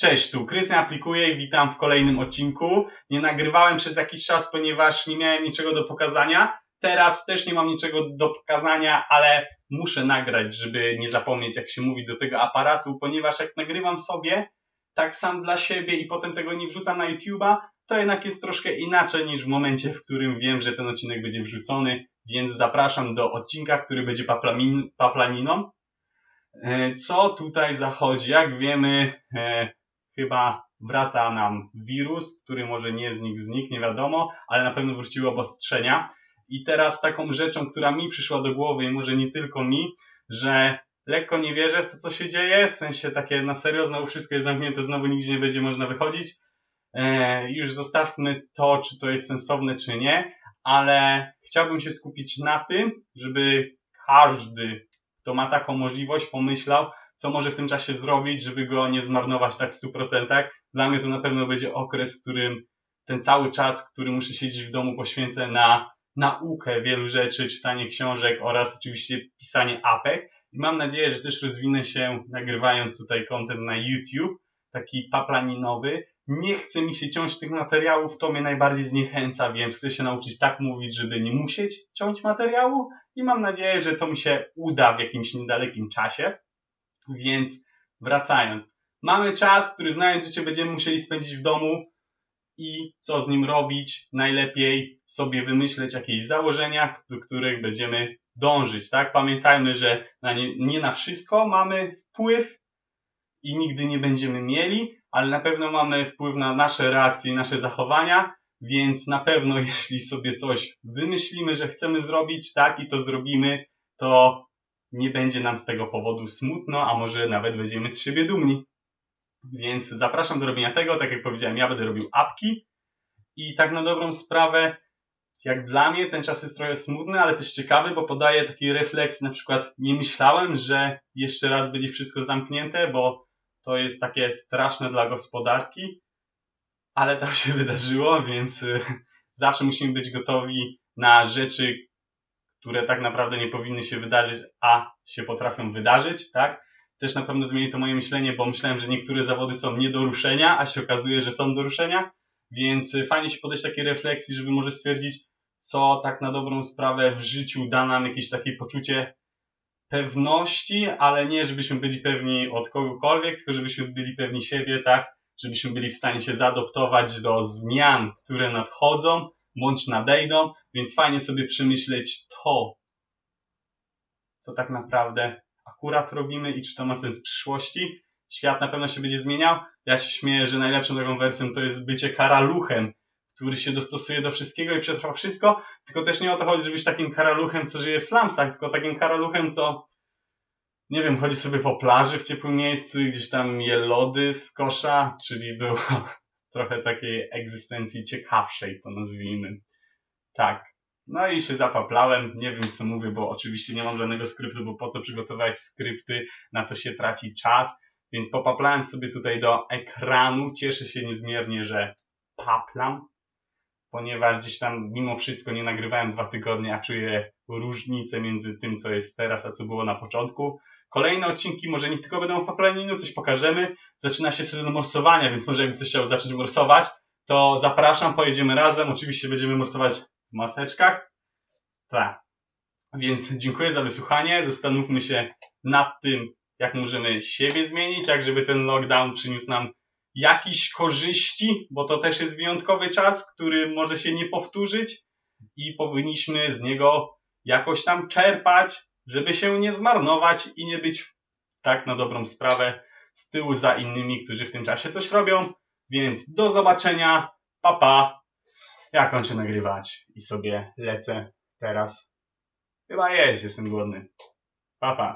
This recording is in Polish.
Cześć, tu Krystian aplikuje i witam w kolejnym odcinku. Nie nagrywałem przez jakiś czas, ponieważ nie miałem niczego do pokazania. Teraz też nie mam niczego do pokazania, ale muszę nagrać, żeby nie zapomnieć, jak się mówi do tego aparatu, ponieważ jak nagrywam sobie, tak sam dla siebie i potem tego nie wrzucam na YouTube'a, to jednak jest troszkę inaczej niż w momencie, w którym wiem, że ten odcinek będzie wrzucony, więc zapraszam do odcinka, który będzie paplaniną. E, Co tutaj zachodzi? Jak wiemy, e, chyba wraca nam wirus, który może nie znikł, znikł, nie wiadomo, ale na pewno wróciły obostrzenia. I teraz taką rzeczą, która mi przyszła do głowy i może nie tylko mi, że lekko nie wierzę w to, co się dzieje, w sensie takie na serio, znowu wszystko jest zamknięte, znowu nigdzie nie będzie można wychodzić. E, już zostawmy to, czy to jest sensowne, czy nie, ale chciałbym się skupić na tym, żeby każdy, kto ma taką możliwość, pomyślał, co może w tym czasie zrobić, żeby go nie zmarnować tak w 100%. Dla mnie to na pewno będzie okres, w którym ten cały czas, który muszę siedzieć w domu, poświęcę na naukę wielu rzeczy, czytanie książek oraz oczywiście pisanie apek. I mam nadzieję, że też rozwinę się nagrywając tutaj content na YouTube, taki paplaninowy. Nie chce mi się ciąć tych materiałów, to mnie najbardziej zniechęca, więc chcę się nauczyć tak mówić, żeby nie musieć ciąć materiału i mam nadzieję, że to mi się uda w jakimś niedalekim czasie. Więc wracając, mamy czas, który znając życie będziemy musieli spędzić w domu i co z nim robić, najlepiej sobie wymyśleć jakieś założenia, do których będziemy dążyć, tak? Pamiętajmy, że na nie, nie na wszystko mamy wpływ i nigdy nie będziemy mieli, ale na pewno mamy wpływ na nasze reakcje i nasze zachowania, więc na pewno jeśli sobie coś wymyślimy, że chcemy zrobić, tak, i to zrobimy, to nie będzie nam z tego powodu smutno, a może nawet będziemy z siebie dumni. Więc zapraszam do robienia tego. Tak jak powiedziałem, ja będę robił apki i tak na dobrą sprawę, jak dla mnie ten czas jest trochę smutny, ale też ciekawy, bo podaje taki refleks, na przykład nie myślałem, że jeszcze raz będzie wszystko zamknięte, bo to jest takie straszne dla gospodarki, ale tak się wydarzyło, więc y, zawsze musimy być gotowi na rzeczy, które tak naprawdę nie powinny się wydarzyć, a się potrafią wydarzyć, tak? Też na pewno zmieni to moje myślenie, bo myślałem, że niektóre zawody są nie do ruszenia, a się okazuje, że są do ruszenia, więc y, fajnie się podejść takiej refleksji, żeby może stwierdzić, co tak na dobrą sprawę w życiu da nam jakieś takie poczucie pewności, ale nie żebyśmy byli pewni od kogokolwiek, tylko żebyśmy byli pewni siebie, tak? Żebyśmy byli w stanie się zaadoptować do zmian, które nadchodzą, bądź nadejdą, więc fajnie sobie przemyśleć to, co tak naprawdę akurat robimy i czy to ma sens w przyszłości. Świat na pewno się będzie zmieniał. Ja się śmieję, że najlepszą taką wersją to jest bycie karaluchem, który się dostosuje do wszystkiego i przetrwa wszystko, tylko też nie o to chodzi, żeby być takim karaluchem, co żyje w slumsach, tylko takim karaluchem, co nie wiem, chodzi sobie po plaży w ciepłym miejscu i gdzieś tam je lody z kosza, czyli było trochę takiej egzystencji ciekawszej, to nazwijmy. Tak. No i się zapaplałem, nie wiem co mówię, bo oczywiście nie mam żadnego skryptu, bo po co przygotować skrypty, na to się traci czas, więc popaplałem sobie tutaj do ekranu, cieszę się niezmiernie, że paplam, ponieważ gdzieś tam mimo wszystko nie nagrywałem dwa tygodnie, a czuję różnicę między tym, co jest teraz, a co było na początku. Kolejne odcinki może nie tylko będą o paplaninu, coś pokażemy. Zaczyna się sezon morsowania, więc może jakby ktoś chciał zacząć morsować, to zapraszam, pojedziemy razem. Oczywiście będziemy morsować maseczkach. Tak. Więc dziękuję za wysłuchanie. Zastanówmy się nad tym, jak możemy siebie zmienić, jak żeby ten lockdown przyniósł nam jakieś korzyści, bo to też jest wyjątkowy czas, który może się nie powtórzyć i powinniśmy z niego jakoś tam czerpać, żeby się nie zmarnować i nie być tak na dobrą sprawę z tyłu za innymi, którzy w tym czasie coś robią. Więc do zobaczenia, papa. Pa. Ja kończę nagrywać i sobie lecę teraz. Chyba jeść, jestem głodny. Papa. Pa.